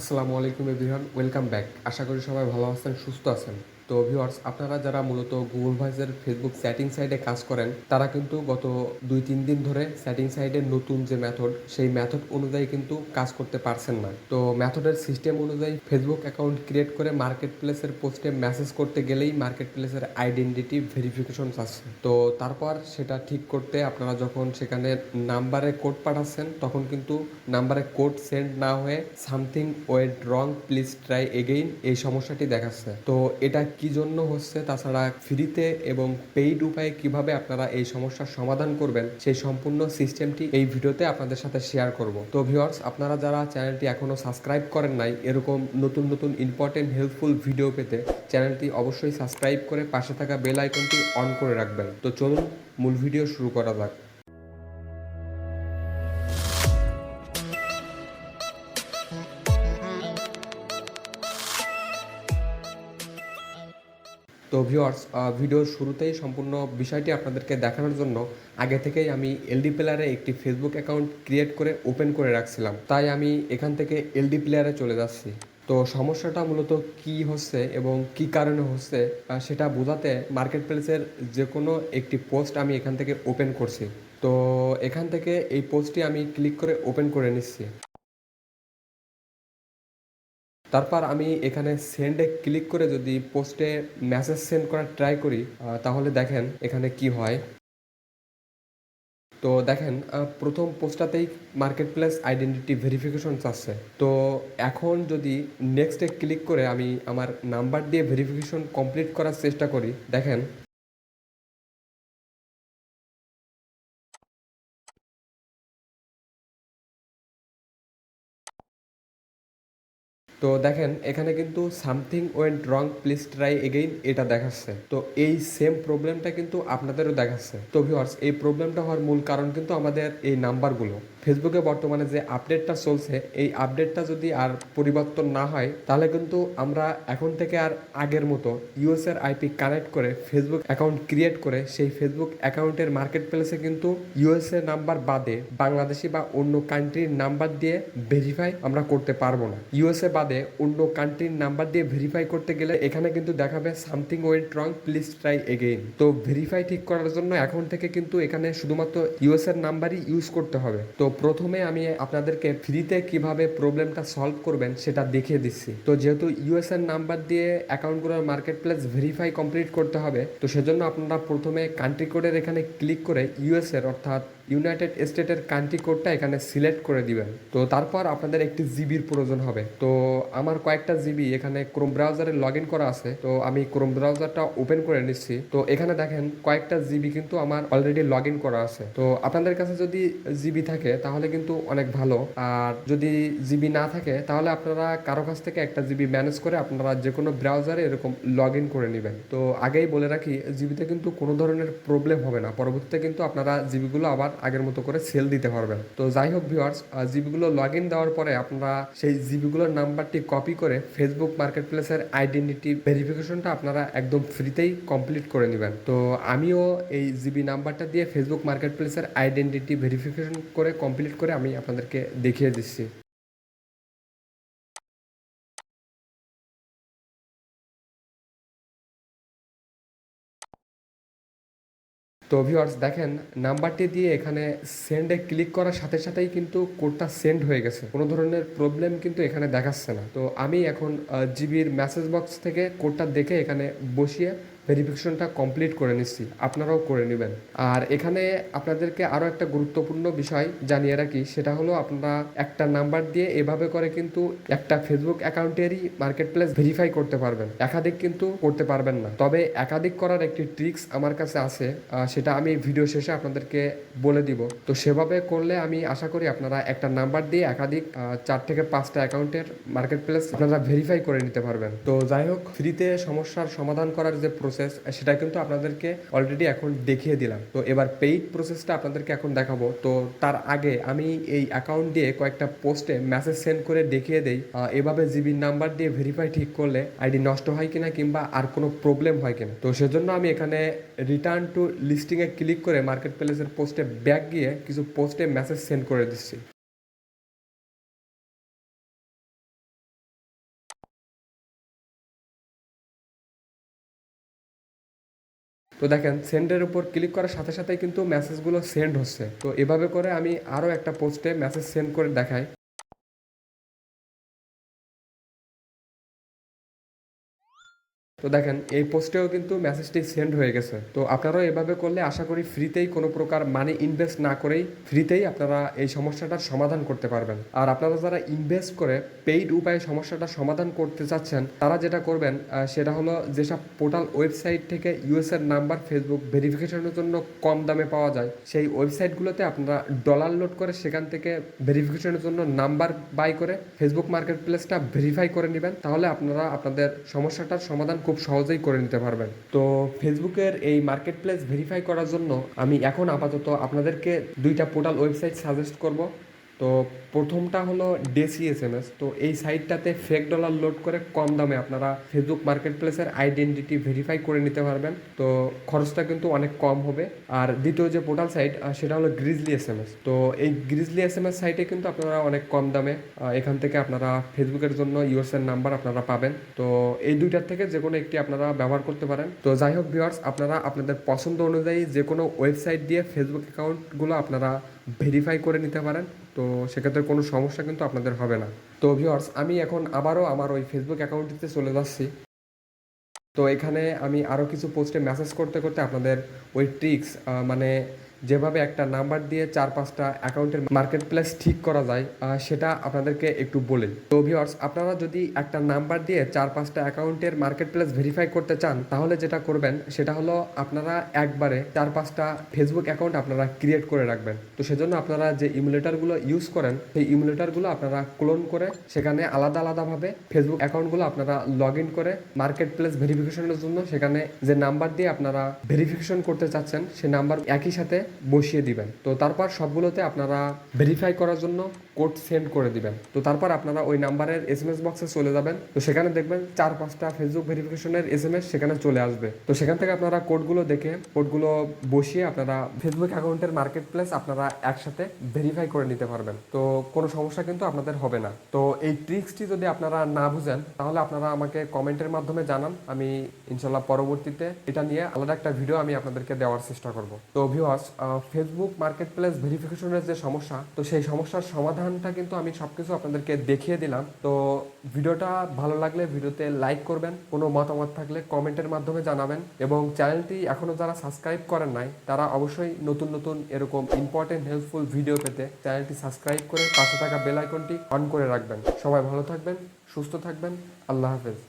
আসসালামু আলাইকুম everyone. Welcome back. আশা করি সবাই ভালো আছেন সুস্থ আছেন। তো ভিউয়ার্স আপনারা যারা মূলত গুগল ভয়েসের ফেসবুক সেটিং সাইডে কাজ করেন, তারা কিন্তু গত দুই, তিন দিন ধরে সেটিং সাইডের নতুন যে মেথড সেই মেথড অনুযায়ী কিন্তু কাজ করতে পারছেন না। তো মেথডের সিস্টেম অনুযায়ী ফেসবুক অ্যাকাউন্ট ক্রিয়েট করে মার্কেট প্লেসের পোস্টে মেসেজ করতে গেলেই মার্কেট প্লেসের আইডেন্টিটি ভেরিফিকেশন আছে তো তারপর সেটা ঠিক করতে আপনারা যখন সেখানে নাম্বারে কোড পাঠাচ্ছেন, তখন কিন্তু নাম্বারে কোড সেন্ড না হয়ে something went wrong please try again এই সমস্যাটি দেখাচ্ছে। তো এটা কি জন্য হচ্ছে তাছাড়া ফ্রিতে এবং পেইড উপায়ে কীভাবে আপনারা এই সমস্যার সমাধান করবেন, সেই সম্পূর্ণ সিস্টেমটি এই ভিডিওতে আপনাদের সাথে শেয়ার করব। তো ভিউয়ার্স আপনারা যারা চ্যানেলটি এখনও সাবস্ক্রাইব করেন নাই, এরকম নতুন নতুন ইম্পর্টেন্ট হেল্পফুল ভিডিও পেতে চ্যানেলটি অবশ্যই সাবস্ক্রাইব করে পাশে থাকা বেল আইকনটি অন করে রাখবেন। তো চলুন, মূল ভিডিও শুরু করা যাক। তো ভিউয়ার্স ভিডিওর শুরুতেই সম্পূর্ণ বিষয়টি আপনাদেরকে দেখানোর জন্য আগে থেকেই আমি এলডি প্লেয়ারে একটি ফেসবুক অ্যাকাউন্ট ক্রিয়েট করে ওপেন করে রাখছিলাম। তাই আমি এখান থেকে এলডি প্লেয়ারে চলে যাচ্ছি। তো সমস্যাটা মূলত কি হচ্ছে এবং কি কারণে হচ্ছে সেটা বোঝাতে মার্কেট প্লেসের যে কোনো একটি পোস্ট আমি এখান থেকে ওপেন করছি। তো এখান থেকে এই পোস্টটি আমি ক্লিক করে ওপেন করে নিচ্ছি। তারপর আমি এখানে সেন্ডে ক্লিক করে যদি পোস্টে মেসেজ সেন্ড করার ট্রাই করি তাহলে দেখেন এখানে কি হয়। তো দেখেন প্রথম পোস্টটাতেই মার্কেট প্লেস আইডেন্টিটি ভেরিফিকেশন চাচ্ছে। তো এখন যদি নেক্সটে ক্লিক করে আমি আমার নাম্বার দিয়ে ভেরিফিকেশন কমপ্লিট করার চেষ্টা করি, দেখেন তো দেখেন, এখানে কিন্তু something went wrong please try again এটা দেখাচ্ছে। তো এই সেম প্রবলেমটা কিন্তু আপনাদেরও দেখাচ্ছে। তো ভিউয়ার্স এই প্রবলেমটা হওয়ার মূল কারণ কিন্তু আমাদের এই নাম্বারগুলো ফেসবুকে বর্তমানে যে আপডেটটা চলছে, এই আপডেটটা যদি আর পরিবর্তন না হয়, তাহলে কিন্তু আমরা এখন থেকে আর আগের মতো ইউএস এর আইপি কানেক্ট করে ফেসবুক অ্যাকাউন্ট ক্রিয়েট করে সেই ফেসবুক অ্যাকাউন্টের মার্কেট প্লেসে কিন্তু ইউএস এর নাম্বার বাদে বাংলাদেশি বা অন্য কান্ট্রির নাম্বার দিয়ে ভেরিফাই আমরা করতে পারব না। ইউএসএ বাদে অন্য কান্ট্রির নাম্বার দিয়ে ভেরিফাই করতে গেলে এখানে কিন্তু দেখাবে something went wrong please try again তো ভেরিফাই ঠিক করার জন্য এখন থেকে কিন্তু এখানে শুধুমাত্র ইউএস এর নাম্বারই ইউজ করতে হবে। তো প্রথমে আমি আপনাদেরকে ফ্রিতে কীভাবে প্রবলেমটা সলভ করবেন সেটা দেখিয়ে দিচ্ছি। তো যেহেতু ইউএসএন নাম্বার দিয়ে অ্যাকাউন্টগুলোর মার্কেট প্লেস ভেরিফাই কমপ্লিট করতে হবে, তো সেজন্য আপনারা প্রথমে কান্ট্রি কোডের এখানে ক্লিক করে ইউএসএর অর্থাৎ ইউনাইটেড স্টেটের কান্ট্রি কোডটা এখানে সিলেক্ট করে দিবেন। তো তারপর আপনাদের একটি জিবির প্রয়োজন হবে। তো আমার কয়েকটা জিবি এখানে ক্রোম ব্রাউজারে লগ ইন করা আছে। তো আমি ক্রোম ব্রাউজারটা ওপেন করে নিচ্ছি। তো এখানে দেখেন কয়েকটা জিবি কিন্তু আমার অলরেডি লগ ইন করা আছে। তো আপনাদের কাছে যদি জিবি থাকে তাহলে কিন্তু অনেক ভালো। আর যদি জিবি না থাকে তাহলে আপনারা কারও কাছ থেকে একটা জিবি ম্যানেজ করে আপনারা যে কোনো ব্রাউজারে এরকম লগ ইন করে নেবেন। তো আগেই বলে রাখি, জিবিতে কিন্তু কোনো ধরনের প্রবলেম হবে না। পরবর্তীতে কিন্তু আপনারা জিবিগুলো আবার আগের মতো করে সেল দিতে পারবেন। তো যাই হোক ভিউয়ার্স জিবিগুলো লগ ইন দেওয়ার পরে আপনারা সেই জিবিগুলোর নাম্বারটি কপি করে ফেসবুক মার্কেট প্লেসের আইডেন্টিটি ভেরিফিকেশনটা আপনারা একদম ফ্রিতেই কমপ্লিট করে নেবেন। তো আমিও এই জিবি নাম্বারটা দিয়ে ফেসবুক মার্কেট প্লেসের আইডেন্টিটি ভেরিফিকেশন করে কমপ্লিট করে আমি আপনাদেরকে দেখিয়ে দিচ্ছি। তো ভিউয়ার্স দেখেন, নাম্বারটি দিয়ে এখানে সেন্ডে ক্লিক করার সাথে সাথেই কিন্তু কোডটা সেন্ড হয়ে গেছে। কোনো ধরনের প্রবলেম কিন্তু এখানে দেখাচ্ছে না। তো আমি এখন জিবির মেসেজ বক্স থেকে কোডটা দেখে এখানে বসিয়ে ভেরিফিকেশনটা কমপ্লিট করে নিচ্ছি, আপনারাও করে নেবেন। আর এখানে আপনাদেরকে আরও একটা গুরুত্বপূর্ণ বিষয় জানিয়ে রাখি, সেটা হলো আপনারা একটা নাম্বার দিয়ে এভাবে করে কিন্তু একটা ফেসবুক অ্যাকাউন্টেরই মার্কেট প্লেস ভেরিফাই করতে পারবেন। একাধিক কিন্তু করতে পারবেন না। তবে একাধিক করার একটি ট্রিক্স আমার কাছে আছে সেটা আমি ভিডিও শেষে আপনাদেরকে বলে দিব। তো সেভাবে করলে আমি আশা করি আপনারা একটা নাম্বার দিয়ে একাধিক চার থেকে পাঁচটা অ্যাকাউন্টের মার্কেট প্লেস আপনারা ভেরিফাই করে নিতে পারবেন। তো যাই হোক ফ্রিতে সমস্যার সমাধান করার যে প্রসেস সেটা কিন্তু আপনাদেরকে অলরেডি এখন দেখিয়ে দিলাম। তো এবার পেইড প্রসেসটা আপনাদেরকে এখন দেখাবো। তো তার আগে আমি এই অ্যাকাউন্ট দিয়ে কয়েকটা পোস্টে মেসেজ সেন্ড করে দেখিয়ে দেই। এভাবে জিবির নাম্বার দিয়ে ভেরিফাই ঠিক করলে আইডি নষ্ট হয় কিনা কিংবা আর কোনো প্রবলেম হয় কিনা। তো সেজন্য আমি এখানে রিটার্ন টু লিস্টিংয়ে ক্লিক করে মার্কেট প্লেসের পোস্টে ব্যাক গিয়ে কিছু পোস্টে মেসেজ সেন্ড করে দিচ্ছি। তো দেখেন সেন্ডের উপর ক্লিক করার সাথে সাথে কিন্তু মেসেজগুলো সেন্ড হচ্ছে। তো এভাবে করে আমি আরও একটা পোস্টে মেসেজ সেন্ড করে দেখাই। তো দেখেন, এই পোস্টেও কিন্তু মেসেজটি সেন্ড হয়ে গেছে। তো আপনারাও এভাবে করলে আশা করি ফ্রিতেই কোনো প্রকার মানি ইনভেস্ট না করেই ফ্রিতেই আপনারা এই সমস্যাটার সমাধান করতে পারবেন। আর আপনারা যারা ইনভেস্ট করে পেইড উপায়ে সমস্যাটা সমাধান করতে চাচ্ছেন, তারা যেটা করবেন সেটা হলো যেসব পোর্টাল ওয়েবসাইট থেকে ইউএস এর নাম্বার ফেসবুক ভেরিফিকেশনের জন্য কম দামে পাওয়া যায়, সেই ওয়েবসাইটগুলোতে আপনারা ডলার লোড করে সেখান থেকে ভেরিফিকেশনের জন্য নাম্বার বাই করে ফেসবুক মার্কেট প্লেসটা ভেরিফাই করে নেবেন। তাহলে আপনারা আপনাদের সমস্যাটার সমাধান খুব সহজেই করে নিতে পারবেন। তো ফেসবুকের এই মার্কেট প্লেস ভেরিফাই করার জন্য আমি এখন আপাতত আপনাদেরকে দুইটা পোর্টাল ওয়েবসাইট সাজেস্ট করব। তো প্রথমটা হলো ডেসি এস এম এস তো এই সাইটটাতে ফেক ডলার লোড করে কম দামে আপনারা ফেসবুক মার্কেট প্লেসের আইডেন্টিটি ভেরিফাই করে নিতে পারবেন। তো খরচটা কিন্তু অনেক কম হবে। আর দ্বিতীয় যে পোর্টাল সাইট সেটা হলো গ্রিজলি এস এম এস তো এই গ্রিজলি এস এম এস সাইটে কিন্তু আপনারা অনেক কম দামে এখান থেকে আপনারা ফেসবুকের জন্য ইউএসএর নাম্বার আপনারা পাবেন। তো এই দুইটার থেকে যে কোনো একটি আপনারা ব্যবহার করতে পারেন। তো যাই হোক ভিওয়ার্স আপনারা আপনাদের পছন্দ অনুযায়ী যে কোনো ওয়েবসাইট দিয়ে ফেসবুক অ্যাকাউন্টগুলো আপনারা ভেরিফাই করে নিতে পারেন। তো সেক্ষেত্রে কোনো সমস্যা কিন্তু আপনাদের হবে না। তো ভিওর্স আমি এখন আবারও আমার ওই ফেসবুক অ্যাকাউন্টটিতে চলে যাচ্ছি। তো এখানে আমি আরও কিছু পোস্টে মেসেজ করতে করতে আপনাদের ওই ট্রিক্স মানে যেভাবে একটা নাম্বার দিয়ে চার পাঁচটা অ্যাকাউন্টের মার্কেট প্লেস ঠিক করা যায় সেটা আপনাদেরকে একটু বলি। তো ভিউয়ার্স আপনারা যদি একটা নাম্বার দিয়ে চার পাঁচটা অ্যাকাউন্টের মার্কেট প্লেস ভেরিফাই করতে চান, তাহলে যেটা করবেন, সেটা হলো আপনারা একবারে চার পাঁচটা ফেসবুক অ্যাকাউন্ট আপনারা ক্রিয়েট করে রাখবেন। তো সেজন্য আপনারা যে ইমুলেটারগুলো ইউজ করেন, সেই ইমুলেটারগুলো আপনারা ক্লোন করে, সেখানে আলাদা আলাদাভাবে ফেসবুক অ্যাকাউন্টগুলো আপনারা লগ ইন করে মার্কেট প্লেস ভেরিফিকেশনের জন্য, সেখানে যে নাম্বার দিয়ে আপনারা ভেরিফিকেশন করতে চাচ্ছেন সেই নাম্বার একই সাথে বসিয়ে দিবেন। তো তারপর সবগুলোতে আপনারা ভেরিফাই করার জন্য কোড সেন্ড করে দিবেন। তো তারপর আপনারা ওই নাম্বারের এস এম এস বক্সে চলে যাবেন। তো সেখানে দেখবেন চার, পাঁচটা ফেসবুক ভেরিফিকেশনের এস এম এস সেখানে চলে আসবে। তো সেখান থেকে আপনারা কোডগুলো দেখে কোডগুলো বসিয়ে আপনারা ফেসবুক অ্যাকাউন্টের মার্কেট প্লেস আপনারা একসাথে ভেরিফাই করে নিতে পারবেন। তো কোনো সমস্যা কিন্তু আপনাদের হবে না। তো এই ট্রিক্সটি যদি আপনারা না বুঝেন, তাহলে আপনারা আমাকে কমেন্টের মাধ্যমে জানান। আমি ইনশাল্লাহ পরবর্তীতে এটা নিয়ে আলাদা একটা ভিডিও আমি আপনাদেরকে দেওয়ার চেষ্টা করব। তো ভিউয়ার্স ফেসবুক মার্কেট প্লেস ভেরিফিকেশনের যে সমস্যা, তো সেই সমস্যার সমাধানটা কিন্তু আমি সব কিছু আপনাদেরকে দেখিয়ে দিলাম। তো ভিডিওটা ভালো লাগলে ভিডিওতে লাইক করবেন, কোনো মতামত থাকলে কমেন্টের মাধ্যমে জানাবেন এবং চ্যানেলটি এখনও যারা সাবস্ক্রাইব করেন নাই, তারা অবশ্যই নতুন নতুন এরকম ইম্পর্টেন্ট হেল্পফুল ভিডিও পেতে চ্যানেলটি সাবস্ক্রাইব করে পাশে থাকা বেল আইকনটি অন করে রাখবেন। সবাই ভালো থাকবেন, সুস্থ থাকবেন, আল্লাহ হাফেজ।